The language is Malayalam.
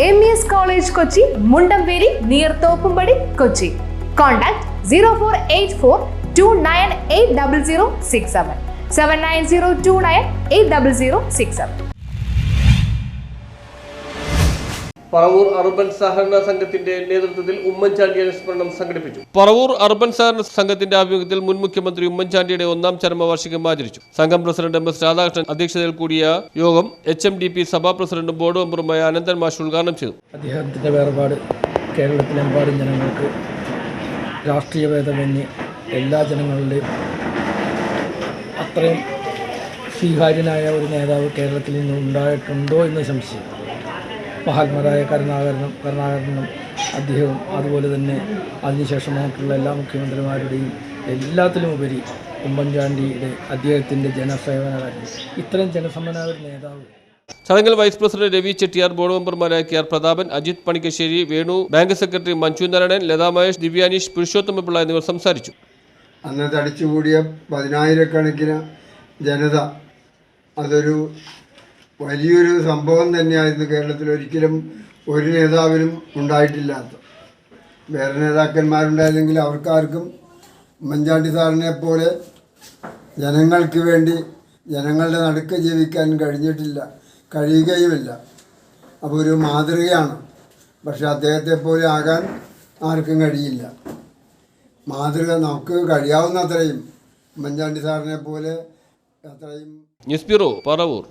M E S college Kochi Mundamperi near Thoppumpady Kochi contact zero four eight four two nine eight double zero six seven seven nine zero two nine eight double zero six seven Paravur urban സഹകരണ സംഘത്തിന്റെ നേതൃത്വത്തിൽ ഉമ്മൻചാണ്ടി അനുസ്മരണം സംഘടിപ്പിച്ചു. പറവൂർ അർബൻ സഹകരണ സംഘത്തിന്റെ ആഭിമുഖ്യത്തിൽ മുൻ മുഖ്യമന്ത്രി ഉമ്മൻചാണ്ടിയുടെ ഒന്നാം ചരമവാർഷികം ആചരിച്ചു. സംഘം പ്രസിഡന്റ് എം എസ് രാധാകൃഷ്ണൻ അധ്യക്ഷതയിൽ കൂടിയ യോഗം എച്ച് എം ഡി പി സഭാ പ്രസിഡന്റും ബോർഡ് മെമ്പറുമായ അനന്തൻ മാഷ് ഉദ്ഘാടനം ചെയ്തു. അദ്ദേഹത്തിന്റെ വേർപാട് കേരളത്തിലെമ്പാടും ജനങ്ങൾക്ക് രാഷ്ട്രീയ ഭേദമന്യേ എല്ലാ ജനങ്ങളുടെയും അത്രയും സ്വീകാര്യനായ ഒരു നേതാവ് കേരളത്തിൽ നിന്ന് ഉണ്ടായിട്ടുണ്ടോ എന്ന് സംശയം. മഹാത്മാരായ കരുണാകരനും കരുണാകരനും അദ്ദേഹവും അതുപോലെ തന്നെ അതിനുശേഷമായിട്ടുള്ള എല്ലാ മുഖ്യമന്ത്രിമാരുടെയും എല്ലാത്തിലും ഉപരി ഉമ്മൻചാണ്ടിയുടെ അദ്ദേഹത്തിന്റെ ജനസേവനകാരൻ ഇത്രയും ജനസമ്മനായ ഒരു നേതാവ്. ചടങ്ങിൽ vice president Ravi Chettiar board മെമ്പർമാരായ K R Prathapan Ajith Panikkassery Venu bank secretary Manju Narayanan Latha Mahesh Divyaneesh Purushothama Pillai എന്നിവർ സംസാരിച്ചു. അന്ന് തടിച്ചുകൂടിയ പതിനായിരക്കണക്കിന് ജനത അതൊരു വലിയൊരു സംഭവം തന്നെയായിരുന്നു കേരളത്തിൽ ഒരിക്കലും ഒരു നേതാവിനും ഉണ്ടായിട്ടില്ലാത്ത. വേറെ നേതാക്കന്മാരുണ്ടായിരുന്നെങ്കിൽ അവർക്കാർക്കും ഉമ്മൻചാണ്ടി സാറിനെ പോലെ ജനങ്ങൾക്ക് വേണ്ടി ജനങ്ങളുടെ നടുക്ക് ജീവിക്കാൻ കഴിഞ്ഞിട്ടില്ല കഴിയുകയുമില്ല. അപ്പോൾ ഒരു മാതൃകയാണ്. പക്ഷെ അദ്ദേഹത്തെ പോലെ ആകാൻ ആർക്കും കഴിയില്ല. മാതൃക നമുക്ക് കഴിയാവുന്ന അത്രയും ഉമ്മൻചാണ്ടി സാറിനെ പോലെ അത്രയും ന്യൂസ് ബ്യൂറോ പറവൂർ.